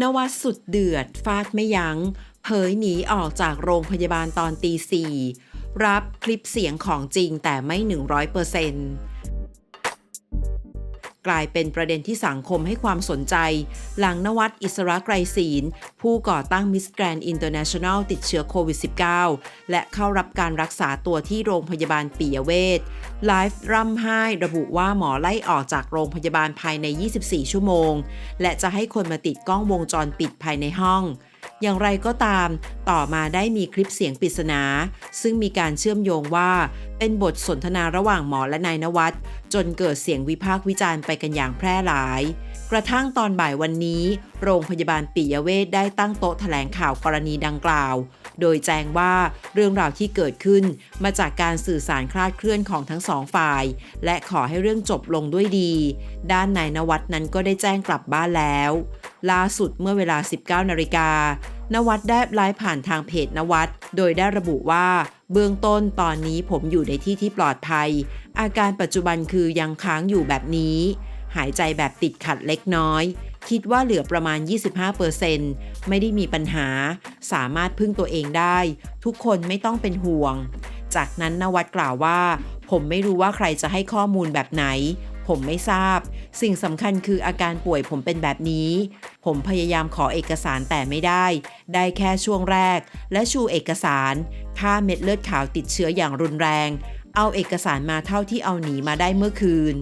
นวัดสุดเดือด ฟาดไม่ยัง้งเผยหนีออกจากโรงพยาบาลตอนตีสี่รับคลิปเสียงของจริงแต่ไม่ 100% กลายเป็นประเด็นที่สังคมให้ความสนใจ หลังนวัดอิสระไกรศีล ผู้ก่อตั้งมิสแกรนอินเตอร์เนชั่นแนลติดเชื้อโควิด -19 และเข้ารับการรักษาตัวที่โรงพยาบาลปิยเวชไลฟ์ร่ำไห้ระบุว่าหมอไล่ออกจากโรงพยาบาลภายใน 24 ชั่วโมง และจะให้คนมาติดกล้องวงจรปิดภายในห้อง อย่างไรก็ตาม ต่อมาได้มีคลิปเสียงปริศนา ซึ่งมีการเชื่อมโยงว่า เป็นบทสนทนาระหว่างหมอและนายนวัดจนเกิดเสียงวิพากษ์วิจารณ์ไปกันอย่างแพร่หลาย กระทั่งตอนบ่ายวันนี้ โรงพยาบาลปิยเวชได้ตั้งโต๊ะแถลงข่าวกรณีดังกล่าว โดยแจ้งว่าเรื่องราวที่เกิดขึ้นมาจากการสื่อสารคลาดเคลื่อนของทั้งสองฝ่าย และขอให้เรื่องจบลงด้วยดี ด้านนายนวัดนั้นก็ได้แจ้งกลับบ้านแล้ว ล่าสุดเมื่อเวลา 19นาฬิกานวัดได้ไลฟ์ผ่านทางเพจนวัด โดยได้ระบุว่า เบื้องต้นตอนนี้ผมอยู่ในที่ที่ปลอดภัย อาการปัจจุบันคือยังค้างอยู่แบบนี้ หายใจแบบติดขัดเล็กน้อย คิดว่าเหลือประมาณ 25%ไม่ได้มีปัญหา สามารถพึ่งตัวเองได้ ทุกคนไม่ต้องเป็นห่วง จากนั้นนวัดกล่าวว่า ผมไม่รู้ว่าใครจะให้ข้อมูลแบบไหน ผมไม่ทราบ สิ่งสำคัญคืออาการป่วยผมเป็นแบบนี้ ผมพยายามขอเอกสารแต่ไม่ได้ ได้แค่ช่วงแรก และชูเอกสาร ค่าเม็ดเลือดขาวติดเชื้ออย่างรุนแรง เอาเอกสารมาเท่าที่เอาหนีมาได้เมื่อคืน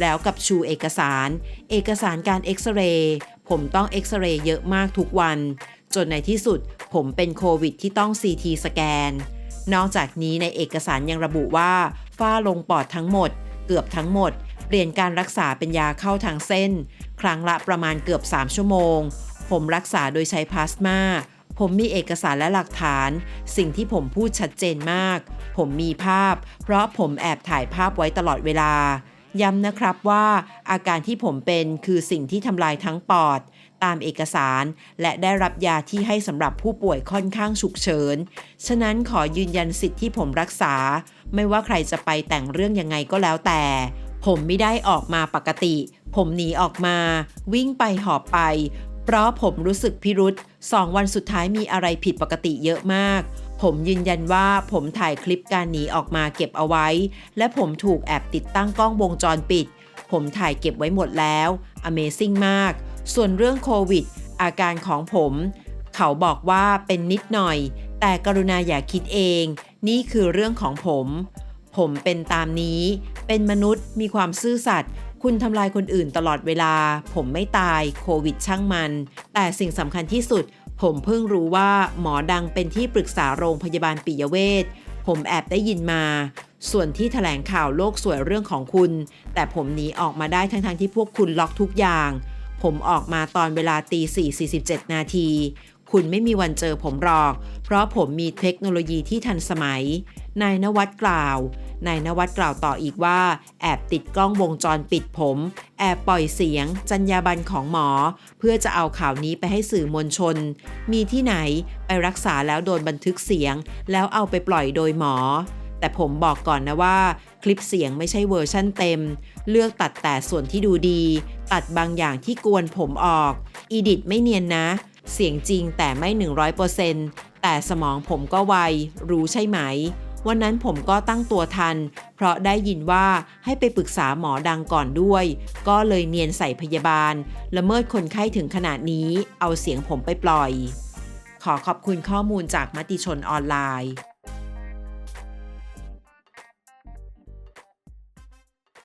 แล้วกับชูเอกสาร เอกสารการเอ็กซเรย์ผมต้องเอ็กซเรย์เยอะมากทุกวัน จนในที่สุด ผมเป็นโควิดที่ต้อง CT สแกน นอกจากนี้ในเอกสารยังระบุว่าฝ้าลงปอดทั้งหมด เกือบทั้งหมด เปลี่ยนการรักษาเป็นยาเข้าทางเส้น ครั้งละประมาณเกือบ 3 ชั่วโมง ผมรักษาโดยใช้พลาสมาผมมีเอกสารและหลักฐาน สิ่งที่ผมพูดชัดเจนมาก ผมมีภาพ เพราะผมแอบถ่ายภาพไว้ตลอดเวลา ย้ำนะครับว่าอาการที่ผมเป็นคือสิ่งที่ทำลายทั้งปอด ตามเอกสาร และได้รับยาที่ให้สำหรับผู้ป่วยค่อนข้างฉุกเฉิน ฉะนั้นขอยืนยันสิทธิ์ที่ผมรักษา ไม่ว่าใครจะไปแต่งเรื่องยังไงก็แล้วแต่ ผมไม่ได้ออกมาปกติ ผมหนีออกมา วิ่งไปหอบไป เพราะผมรู้สึกพิรุษสองวันสุดท้ายมีอะไรผิดปกติเยอะมาก ผมยืนยันว่าผมถ่ายคลิปการหนีออกมาเก็บเอาไว้ และผมถูกแอบติดตั้งกล้องวงจรปิด ผมถ่ายเก็บไว้หมดแล้ว Amazing มาก ส่วนเรื่องโควิด อาการของผม เขาบอกว่าเป็นนิดหน่อย แต่กรุณาอย่าคิดเอง นี่คือเรื่องของผม ผมเป็นตามนี้ เป็นมนุษย์มีความซื่อสัตย์คุณทำลายคนอื่นตลอดเวลา ผมไม่ตายโควิดช่างมัน แต่สิ่งสำคัญที่สุด ผมเพิ่งรู้ว่าหมอดังเป็นที่ปรึกษาโรงพยาบาลปิยเวชผมแอบได้ยินมา ส่วนที่แถลงข่าวโลกสวยเรื่องของคุณ แต่ผมหนีออกมาได้ทั้งๆทที่พวกคุณล็อกทุกอย่าง ผมออกมาตอนเวลาตี4 47 นาที คุณไม่มีวันเจอผมหรอก เพราะผมมีเทคโนโลยีที่ทันสมัย นายนวัดกล่าว นายนวัดกล่าวต่ออีกว่า แอบติดกล้องวงจรปิดผม แอบปล่อยเสียงจรรยาบรรณของหมอ เพื่อจะเอาข่าวนี้ไปให้สื่อมวลชน มีที่ไหนไปรักษาแล้วโดนบันทึกเสียง แล้วเอาไปปล่อยโดยหมอ แต่ผมบอกก่อนนะว่า คลิปเสียงไม่ใช่เวอร์ชั่นเต็ม เลือกตัดแต่ส่วนที่ดูดี ตัดบางอย่างที่กวนผมออกอีดิทไม่เนียนนะ เสียงจริงแต่ไม่ 100%แต่สมองผมก็ไว รู้ใช่ไหม วันนั้นผมก็ตั้งตัวทัน เพราะได้ยินว่าให้ไปปรึกษาหมอดังก่อนด้วย ก็เลยเนียนใส่พยาบาล ละเมิดคนไข้ถึงขนาดนี้ เอาเสียงผมไปปล่อย ขอขอบคุณข้อมูลจากมติชนออนไลน์